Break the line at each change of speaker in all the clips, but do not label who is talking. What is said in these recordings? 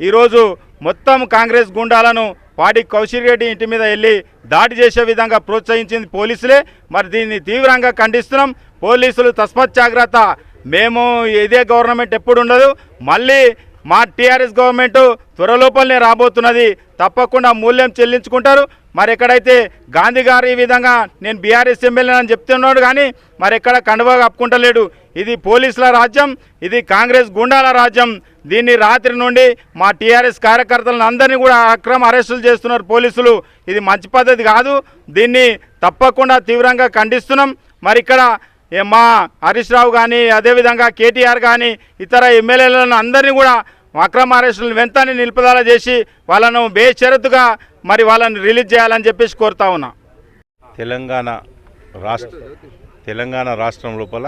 ఈరోజు మొత్తం కాంగ్రెస్ గుండాలను పాడి కౌశిక్ రెడ్డి ఇంటి మీద వెళ్ళి దాడి చేసే విధంగా ప్రోత్సహించింది పోలీసులే. మరి దీన్ని తీవ్రంగా ఖండిస్తున్నాం. పోలీసులు తస్మత్ జాగ్రత్త. మేము ఇదే గవర్నమెంట్ ఎప్పుడు ఉండదు. మళ్ళీ మా టీఆర్ఎస్ గవర్నమెంట్ త్వరలోపలనే రాబోతున్నది. తప్పకుండా మూల్యం చెల్లించుకుంటారు. మరి ఎక్కడైతే గాంధీ గారు ఈ విధంగా నేను బీఆర్ఎస్ ఎమ్మెల్యే అని చెప్తున్నాడు కానీ మరి ఎక్కడ కండువా కప్పుకుంటలేడు. ఇది పోలీసుల రాజ్యం ఇది కాంగ్రెస్ గుండాల రాజ్యం. దీన్ని రాత్రి నుండి మా టీఆర్ఎస్ కార్యకర్తలను అందరినీ కూడా అక్రమ అరెస్టులు చేస్తున్నారు పోలీసులు. ఇది మంచి పద్ధతి కాదు. దీన్ని తప్పకుండా తీవ్రంగా ఖండిస్తున్నాం. మరి ఇక్కడ మా హరీష్ రావు కానీ అదేవిధంగా కేటీఆర్ కానీ ఇతర ఎమ్మెల్యేలను అందరినీ కూడా అక్రమ అరెస్టులను వెంటనే నిలుపుదల చేసి వాళ్ళను బేషరతుగా మరి వాళ్ళని రిలీజ్ చేయాలని చెప్పేసి కోరుతా ఉన్నా.
తెలంగాణ రాష్ట్ర తెలంగాణ రాష్ట్రం లోపల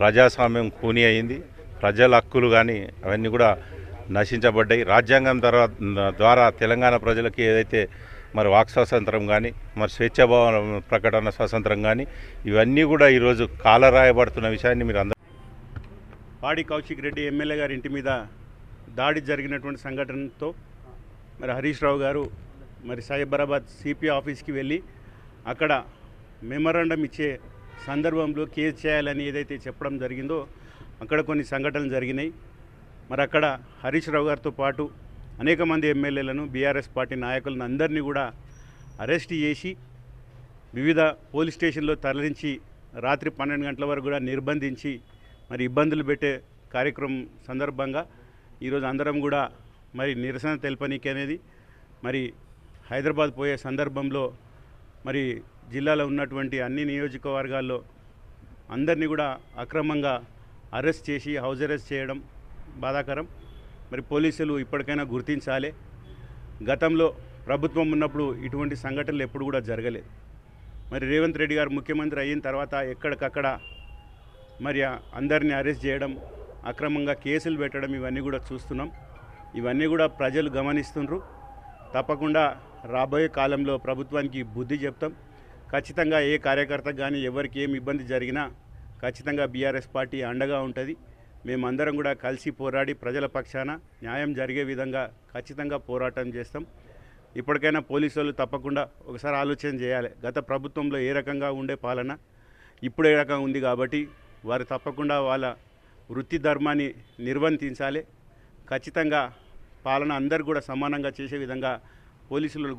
ప్రజాస్వామ్యం కూని అయింది. ప్రజల హక్కులు కానీ అవన్నీ కూడా నశించబడ్డాయి. రాజ్యాంగం ద్వారా ద్వారా తెలంగాణ ప్రజలకి ఏదైతే మరి వాక్ స్వాతంత్రం కానీ మరి స్వేచ్ఛాభావ ప్రకటన స్వాతంత్రం కానీ ఇవన్నీ కూడా ఈరోజు కాలరాయబడుతున్న విషయాన్ని మీరు అందరూ
పాడి కౌశిక్ రెడ్డి ఎమ్మెల్యే గారి ఇంటి మీద దాడి జరిగినటువంటి సంఘటనతో మరి హరీష్ రావు గారు మరి సైబరాబాద్ సిపి ఆఫీస్కి వెళ్ళి అక్కడ మెమరాండం ఇచ్చే సందర్భంలో కేసు చేయాలని ఏదైతే చెప్పడం జరిగిందో అక్కడ కొన్ని సంఘటనలు జరిగినాయి. మరి అక్కడ హరీష్ రావు గారితో పాటు అనేక మంది ఎమ్మెల్యేలను బీఆర్ఎస్ పార్టీ నాయకులను అందరినీ కూడా అరెస్ట్ చేసి వివిధ పోలీస్ స్టేషన్లో తరలించి రాత్రి పన్నెండు గంటల వరకు కూడా నిర్బంధించి మరి ఇబ్బందులు పెట్టే కార్యక్రమం సందర్భంగా ఈరోజు అందరం కూడా మరి నిరసన తెలపనీకి అనేది మరి హైదరాబాద్ పోయే సందర్భంలో మరి జిల్లాలో ఉన్నటువంటి అన్ని నియోజకవర్గాల్లో అందరినీ కూడా అక్రమంగా అరెస్ట్ చేసి హౌస్ అరెస్ట్ చేయడం బాధాకరం. మరి పోలీసులు ఇప్పటికైనా గుర్తించాలి. గతంలో ప్రభుత్వం ఉన్నప్పుడు ఇటువంటి సంఘటనలు ఎప్పుడు కూడా జరగలేదు. మరి రేవంత్ రెడ్డి గారు ముఖ్యమంత్రి అయిన తర్వాత ఎక్కడికక్కడ మరి అందరినీ అరెస్ట్ చేయడం అక్రమంగా కేసులు పెట్టడం ఇవన్నీ కూడా చూస్తున్నాం. ఇవన్నీ కూడా ప్రజలు గమనిస్తుండ్రు. తప్పకుండా రాబోయే కాలంలో ప్రభుత్వానికి బుద్ధి చెప్తాం. ఖచ్చితంగా ఏ కార్యకర్తకు కానీ ఎవరికి ఏమి ఇబ్బంది జరిగినా ఖచ్చితంగా బీఆర్ఎస్ పార్టీ అండగా ఉంటుంది. మేమందరం కూడా కలిసి పోరాడి ప్రజల పక్షాన న్యాయం జరిగే విధంగా ఖచ్చితంగా పోరాటం చేస్తాం. ఇప్పటికైనా పోలీసు వాళ్ళు తప్పకుండా ఒకసారి ఆలోచన చేయాలి. గత ప్రభుత్వంలో ఏ రకంగా ఉండే పాలన ఇప్పుడు ఏ రకంగా ఉంది కాబట్టి వారు తప్పకుండా వాళ్ళ వృత్తి ధర్మాన్ని నిర్వర్తించాలి. ఖచ్చితంగా పాలన అందరు కూడా సమానంగా చేసే విధంగా పోలీసులు